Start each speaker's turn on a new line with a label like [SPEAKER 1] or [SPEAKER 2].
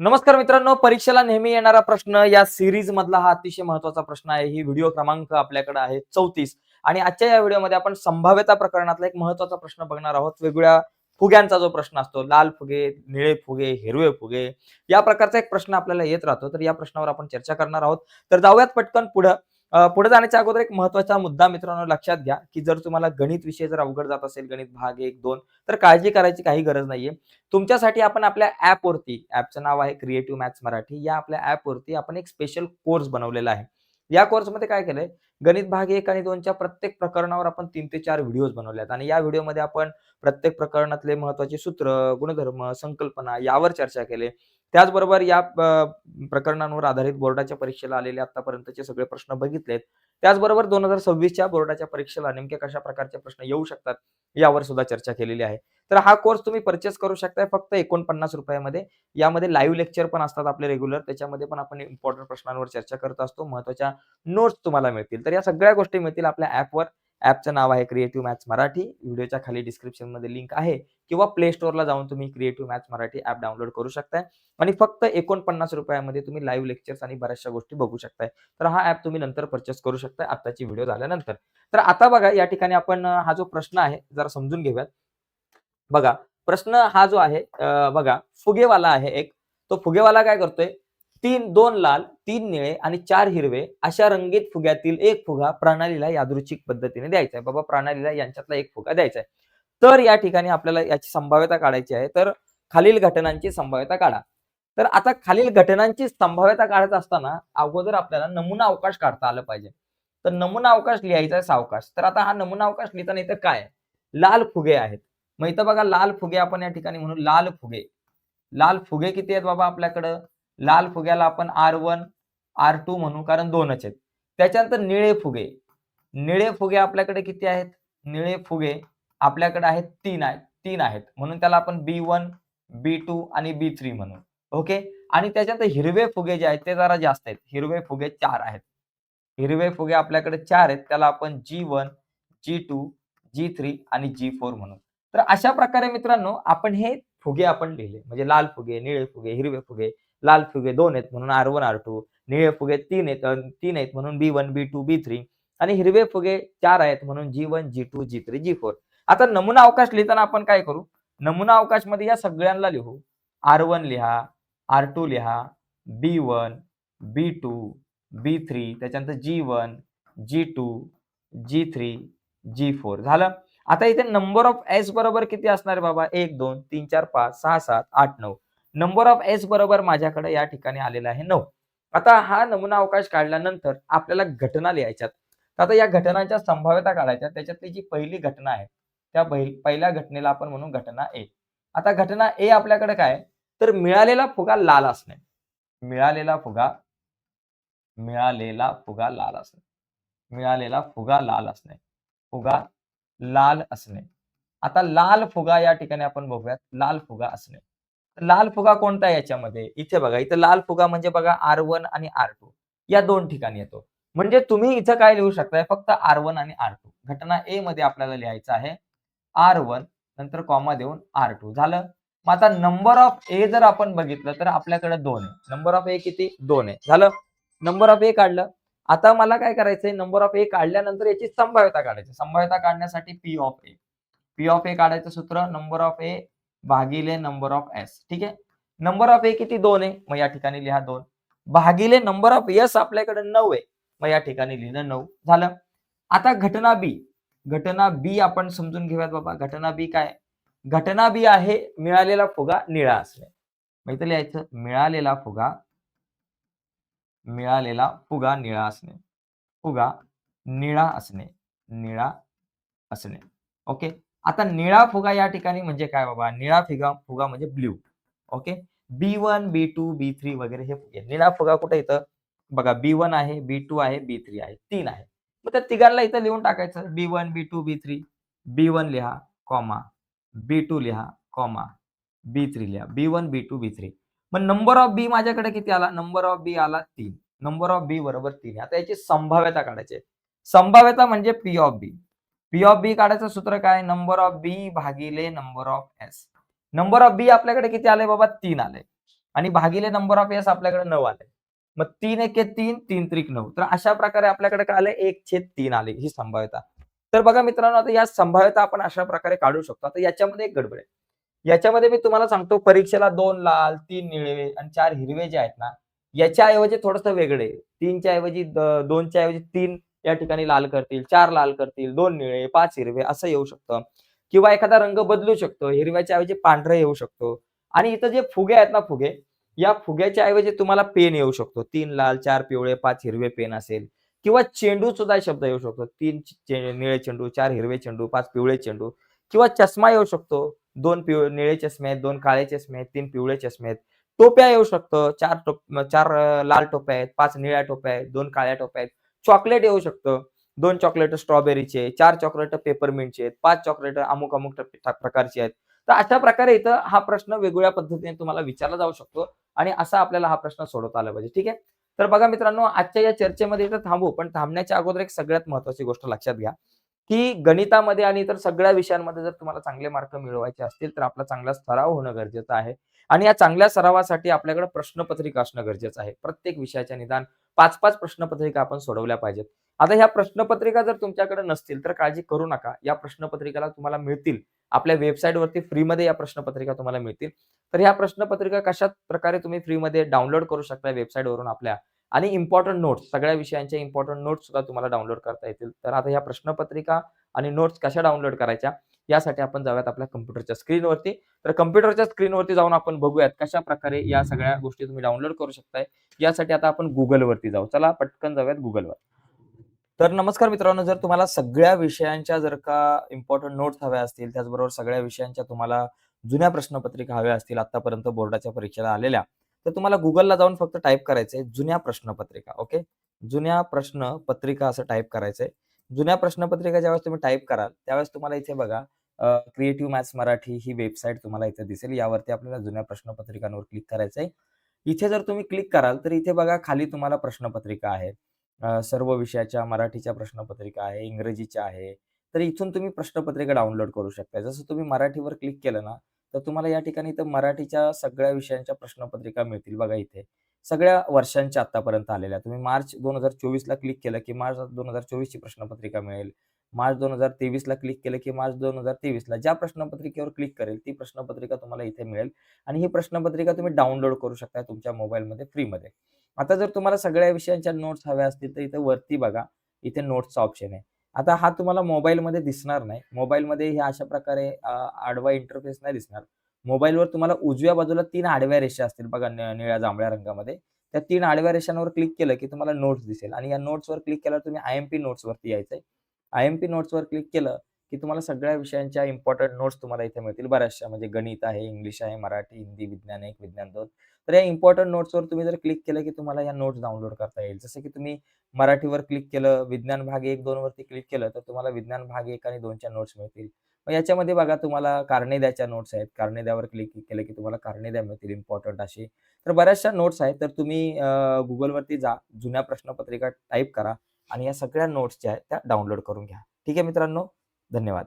[SPEAKER 1] नमस्कार मित्रांनो परीक्षेला नेहमी येणारा प्रश्न या सिरीज मधला हा अतिशय महत्त्वाचा प्रश्न आहे. ही व्हिडिओ क्रमांक आपल्याकडे आहे चौतीस. आणि आजच्या या व्हिडिओमध्ये आपण संभाव्यता प्रकरणातला एक महत्त्वाचा प्रश्न बघणार आहोत. वेगवेगळ्या फुग्यांचा जो प्रश्न असतो लाल फुगे निळे फुगे हिरवे फुगे या प्रकारचा एक प्रश्न आपल्याला येत राहतो. तर या प्रश्नावर आपण चर्चा करणार आहोत. तर जाऊयात पटकन पुढं. पुढे जाण्याच्या अगोदर एक महत्त्वाचा मुद्दा मित्रांनो लक्षात घ्या की जर तुम्हाला गणित विषय जर अवघड जात असेल गणित भाग एक दोन तर काळजी करायची काही गरज नाहीये. तुमच्यासाठी आपण आपल्या ऍपवरती ऍपचं नाव आहे क्रिएटिव्ह मॅथ्स मराठी या आपल्या ऍपवरती आपण एक स्पेशल कोर्स बनवलेला आहे. या कोर्समध्ये काय केलंय गणित भाग एक आणि दोनच्या प्रत्येक प्रकरणावर आपण तीन ते चार व्हिडिओज बनवले आहेत आणि या व्हिडिओमध्ये आपण प्रत्येक प्रकरणातले महत्त्वाचे सूत्र गुणधर्म संकल्पना यावर चर्चा केली. त्याचबरोबर या प्रकरणांवर आधारित बोर्डाच्या परीक्षेला आलेले आतापर्यंतचे सगळे प्रश्न बघितलेत. त्याचबरोबर दोन हजार सव्वीसच्या बोर्डाच्या परीक्षेला नेमक्या कशा प्रकारचे प्रश्न येऊ शकतात यावर सुद्धा चर्चा केलेली आहे. तर हा कोर्स तुम्ही परचेस करू शकताय फक्त एकोणपन्नास रुपयामध्ये. यामध्ये लाईव्ह लेक्चर पण असतात आपले रेग्युलर त्याच्यामध्ये पण आपण इम्पॉर्टंट प्रश्नांवर चर्चा करत असतो. महत्त्वाच्या नोट्स तुम्हाला मिळतील. तर या सगळ्या गोष्टी मिळतील आपल्या ऍपवर ऍपचं नाव आहे क्रिएटिव्ह मॅथ्स मराठी. व्हिडिओच्या खाली डिस्क्रिप्शनमध्ये लिंक आहे. किंवा प्ले स्टोअरला जाऊन तुम्ही creative maths Marathi app download करू शकताय. आणि फक्त एकोणपन्नास रुपयामध्ये तुम्ही लाईव्ह लेक्चर्स आणि बऱ्याचशा गोष्टी बघू शकताय. तर हा ऍप तुम्ही नंतर परचेस करू शकताय आताची व्हिडिओ झाल्यानंतर. तर आता बघा या ठिकाणी आपण हा जो प्रश्न आहे जरा समजून घेऊयात. बघा प्रश्न हा जो आहे बघा फुगेवाला आहे एक. तो फुगेवाला काय करतोय? तीन दोन लाल तीन निळे आणि चार हिरवे अशा रंगीत फुग्यातील एक फुगा प्रणालीला यादृच्छिक पद्धतीने द्यायचा आहे. बाबा प्रणालीला यांच्यातला एक फुगा द्यायचा आहे. तर या ठिकाणी आपल्याला याची संभाव्यता काढायची आहे. तर खालील घटनांची संभाव्यता काढा. तर आता खालील घटनांची संभाव्यता काढत असताना अगोदर आपल्याला नमुना अवकाश काढता आलं पाहिजे. तर नमुना अवकाश लिहायचा आहे सावकाश. तर आता हा नमुना अवकाश लिहिताना इथं काय लाल फुगे आहेत. मग इथं बघा लाल फुगे आपण या ठिकाणी म्हणू लाल फुगे. लाल फुगे किती आहेत बाबा आपल्याकडं? लाल फुग्याला आपण आर वन आर टू म्हणू कारण दोनच आहेत. त्याच्यानंतर निळे फुगे. निळे फुगे आपल्याकडे किती आहेत? निळे फुगे आपल्याकडे आहेत तीन आहेत तीन आहेत. म्हणून त्याला आपण बी वन बी टू आणि बी थ्री म्हणू. ओके? आणि त्याच्यानंतर हिरवे फुगे जे आहेत ते जरा जास्त आहेत. हिरवे फुगे चार आहेत. हिरवे फुगे आपल्याकडे चार आहेत. त्याला आपण G one G two G three आणि जी फोर म्हणू. तर अशा प्रकारे मित्रांनो आपण हे फुगे आपण लिहिले. म्हणजे लाल फुगे निळे फुगे हिरवे फुगे लाल फुगे दोन आहेत म्हणून आर वन आर टू निळे फुगे तीन आहेत तीन आहेत म्हणून B one B two B three आणि हिरवे फुगे चार आहेत म्हणून G one G two G three G four आता नमुना अवकाश लिहिताना आपण काय करू? नमुना अवकाशमध्ये या सगळ्यांना लिहू. आर वन लिहा आर टू लिहा B one B two B three त्याच्यानंतर G one G two G three G four. झालं? आता इथे नंबर ऑफ एस बरोबर किती असणार आहे बाबा? एक दोन तीन चार पाच सहा सात आठ नऊ. नंबर ऑफ एस बरोबर माझ्याकडे या ठिकाणी आलेला आहे नऊ. आता हा नमुना अवकाश काढल्यानंतर आपल्याला घटना लिहायच्यात. आता या घटनांच्या संभाव्यता काढायच्या. त्याच्यातली जी पहिली घटना आहे त्या पहिल्या घटनेला आपण म्हणू घटना ए. आता घटना ए आपल्याकडे काय? तर मिळालेला फुगा लाल असणे. मिळालेला फुगा मिळालेला फुगा लाल असणे. मिळालेला फुगा लाल असणे. फुगा लाल असणे. आता लाल फुगा या ठिकाणी आपण बघूयात. लाल फुगा असणे. लाल फुगा कोणता आहे याच्यामध्ये? इथे बघा इथे लाल फुगा म्हणजे बघा आर वन आणि आर टू. या दोन ठिकाणी येतो. म्हणजे तुम्ही इथं काय लिहू शकताय? फक्त आर वन आणि आर टू. घटना ए मध्ये आपल्याला लिहायचं आहे. आर वन नंतर कॉमा देऊन आर टू. झालं? मग आता नंबर ऑफ ए जर आपण बघितलं तर आपल्याकडे दोन आहे. नंबर ऑफ ए किती? दोन आहे. झालं? नंबर ऑफ ए काढलं. आता मला काय करायचंय? नंबर ऑफ ए काढल्यानंतर याची संभाव्यता काढायची. संभाव्यता काढण्यासाठी P of A P of A काढायचं सूत्र नंबर ऑफ ए भागिले नंबर ऑफ एस ठीक आहे? नंबर ऑफ ए किती दोन आहे? मग या ठिकाणी लिहा दोन. भागिले नंबर ऑफ एस आपल्याकडे नऊ आहे. मग या ठिकाणी लिहिलं नऊ. झालं. आता घटना बी घटना बी आपण समजून घेऊयात बाबा. घटना बी काय? घटना बी आहे मिळालेला फुगा निळा असणे. माहिती लिहायचं मिळालेला फुगा मिळालेला फुगा निळा असणे. फुगा निळा असणे. निळा असणे. ओके? आता निळा फुगा या ठिकाणी म्हणजे काय बाबा? निळा फिगा फुगा म्हणजे blue. Okay? B one B two B three वगैरे हे फुगे. निळा फुगा कुठे इथं? बघा बी वन आहे बी टू आहे बी थ्री आहे तीन आहे. मग त्या तिघांना इथं लिहून टाकायचं. B one B two B three. B one लिहा कॉमा. बी टू लिहा कॉमा. बी थ्री लिहा. B one B two B three. मग नंबर ऑफ बी माझ्याकडे किती आला? नंबर ऑफ बी आला तीन. नंबर ऑफ बी बरोबर तीन आता याची संभाव्यता काढायची संभाव्यता म्हणजे P of B. P of B काढायचं सूत्र काय? नंबर ऑफ बी भागिले number of S number of B आपल्याकडे किती आले बाबा? तीन आले आणि भागिले नंबर ऑफ एस आपल्याकडे नऊ आले मग तीन एक तीन तीन त्रिक नऊ. तर अशा प्रकारे आपल्याकडे काय आले एक छेद तीन आले ही संभाव्यता. तर बघा मित्रांनो आता या संभाव्यता आपण अशा प्रकारे काढू शकतो. आता याच्यामध्ये एक गडबड आहे. याच्यामध्ये मी तुम्हाला सांगतो परीक्षेला दोन लाल तीन निळे आणि चार हिरवे जे आहेत ना याच्या ऐवजी थोडस वेगळे. तीनच्या ऐवजी दोनच्या ऐवजी तीन या ठिकाणी लाल करतील चार लाल करतील दोन निळे पाच हिरवे असं येऊ शकतं. किंवा एखादा रंग बदलू शकतो हिरव्याच्या ऐवजी पांढरे येऊ शकतो. आणि इथं जे फुगे आहेत ना फुगे या फुग्याच्या ऐवजी तुम्हाला पेन येऊ शकतो. तीन लाल चार पिवळे पाच हिरवे पेन असेल. किंवा चेंडू सुद्धा शब्द येऊ शकतो. तीन निळे चेंडू चार हिरवे चेंडू पाच पिवळे चेंडू. किंवा चष्मा येऊ शकतो. दोन पिवळे निळे चष्मे आहेत दोन काळे चष्मे आहेत तीन पिवळे चष्मे आहेत. टोप्या येऊ शकतं. चार टोप चार लाल टोप्या आहेत पाच निळ्या टोप्या आहेत दोन काळ्या टोप्या आहेत. चॉकलेट येऊ शकतं. दोन चॉकलेट स्ट्रॉबेरीचे चार चॉकलेट पेपरमिंटचे आहेत पाच चॉकलेट अमुक अमुक टप- प्रकारचे आहेत. तर अशा प्रकारे इथं हा प्रश्न वेगवेगळ्या पद्धतीने तुम्हाला विचारला जाऊ शकतो आणि असा आपल्याला हा प्रश्न सोडवता आला पाहिजे ठीक आहे? तर बघा मित्रांनो आजच्या या चर्चेमध्ये इथं थांबू पण थांबण्याच्या अगोदर एक सगळ्यात महत्वाची गोष्ट लक्षात घ्या. की गणितामध्ये आणि इतर सगळ्या विषयांमध्ये जर तुम्हाला चांगले मार्क मिळवायचे असतील तर आपला चांगला सराव होणं गरजेचं आहे. आणि या चांगल्या सरावासाठी आपल्याकडे प्रश्नपत्रिका असणं गरजेचं आहे. प्रत्येक विषयाच्या निदान पाच पाच प्रश्नपत्रिका आपण सोडवल्या पाहिजेत. आता ह्या प्रश्नपत्रिका जर तुमच्याकडे नसतील तर काळजी करू नका. या प्रश्नपत्रिकाला तुम्हाला मिळतील. आपल्या वेबसाईटवरती फ्रीमध्ये या प्रश्नपत्रिका तुम्हाला मिळतील. तर ह्या प्रश्नपत्रिका कशा प्रकारे तुम्ही फ्रीमध्ये डाउनलोड करू शकता वेबसाईटवरून आपल्या आणि इम्पॉर्टंट नोट्स सगळ्या विषयांच्या इम्पॉर्टंट नोट्स सुद्धा तुम्हाला डाउनलोड करता येतील. तर आता ह्या प्रश्नपत्रिका आणि नोट्स कशा डाउनलोड करायच्या यासाठी आपण जाऊयात आपल्या कम्प्युटरच्या स्क्रीनवरती तर कम्प्युटरच्या स्क्रीनवरती जाऊन आपण बघूयात कशा प्रकारे या सगळ्या गोष्टी तुम्ही डाउनलोड करू शकताय. यासाठी आता आपण गुगलवरती जाऊ. चला पटकन जाऊयात गुगलवर तर नमस्कार मित्रांनो जर तुम्हाला सगळ्या विषयांच्या जर का इम्पॉर्टंट नोट्स हव्या असतील त्याचबरोबर सगळ्या विषयांच्या तुम्हाला जुन्या प्रश्नपत्रिका हव्या असतील आतापर्यंत बोर्डाच्या परीक्षेला आलेल्या तर तुम्हाला गुगलला जाऊन फक्त टाईप करायचंय जुन्या प्रश्नपत्रिका ओके जुन्या प्रश्न पत्रिका असं टाईप करायचंय. जुन्या प्रश्नपत्रिका ज्यावेळेस तुम्ही टाईप कराल त्यावेळेस तुम्हाला इथे बघा क्रिएटिव्ह मॅथ्स मराठी ही वेबसाईट तुम्हाला इथे दिसेल. यावरती आपल्याला जुन्या प्रश्नपत्रिकांवर क्लिक करायचंय. इथे जर तुम्ही क्लिक कराल तर इथे बघा खाली तुम्हाला प्रश्नपत्रिका आहे. सर्व विषयाच्या मराठीच्या प्रश्नपत्रिका आहे इंग्रजीच्या आहे. तर इथून तुम्ही प्रश्नपत्रिका डाउनलोड करू शकता जसं तुम्ही मराठीवर क्लिक केलं ना तर तुम्हाला या ठिकाणी तर मराठीच्या सगळ्या विषयांच्या प्रश्नपत्रिका मिळतील बघा इथे. सगळ्या वर्षांच्या आतापर्यंत आलेल्या. तुम्ही मार्च दोन हजार चोवीसला क्लिक केलं की मार्च दोन हजार चोवीसची प्रश्नपत्रिका मिळेल. मार्च दोन हजार तेवीसला क्लिक केलं की मार्च दोन हजार तेवीसला ज्या प्रश्नपत्रिकेवर क्लिक करेल ती प्रश्नपत्रिका तुम्हाला इथे मिळेल. आणि ही प्रश्नपत्रिका तुम्ही डाउनलोड करू शकता तुमच्या मोबाईलमध्ये फ्रीमध्ये. आता जर तुम्हाला सगळ्या विषयांच्या नोट्स हव्या असतील तर इथे वरती बघा. इथे नोट्सचा ऑप्शन आहे. आता हा तुम्हाला मोबाईलमध्ये दिसणार नाही. मोबाईलमध्ये हे अशा प्रकारे आडवा इंटरफेस नाही दिसणार. मोबाईलवर तुम्हाला उजव्या बाजूला तीन आडव्या रेषा असतील बघा निळ्या जांभळ्या रंगामध्ये. त्या तीन आडव्या रेषांवर क्लिक केलं की तुम्हाला नोट्स दिसेल. आणि या नोट्सवर क्लिक केल्यावर तुम्ही आय एम पी नोट्सवरती यायचंय. आय एम पी नोट्सवर क्लिक केलं की तुम्हाला सगळ्या विषयांच्या इम्पॉर्टंट नोट्स तुम्हाला इथे मिळतील. बऱ्याचशा म्हणजे गणित आहे इंग्लिश आहे मराठी हिंदी विज्ञान एक विज्ञान दोन. तर या इम्पॉर्टंट नोट्सवर तुम्ही जर क्लिक केलं की तुम्हाला या नोट्स डाउनलोड करता येईल. जसं की तुम्ही मराठीवर क्लिक केलं विज्ञान भाग एक दोन वरती क्लिक केलं तर तुम्हाला विज्ञान भाग एक आणि दोनच्या नोट्स मिळतील. मग याच्यामध्ये बघा तुम्हाला कारणेद्याच्या नोट्स आहेत. कारणेद्यावर क्लिक केलं की तुम्हाला कारणे द्या मिळतील इम्पॉर्टंट अशी. तर बऱ्याचशा नोट्स आहेत. तर तुम्ही गुगलवरती जा जुन्या प्रश्नपत्रिका टाईप करा आणि या सगळ्या नोट्स ज्या आहेत त्या डाउनलोड करून घ्या. ठीक आहे मित्रांनो? धन्यवाद.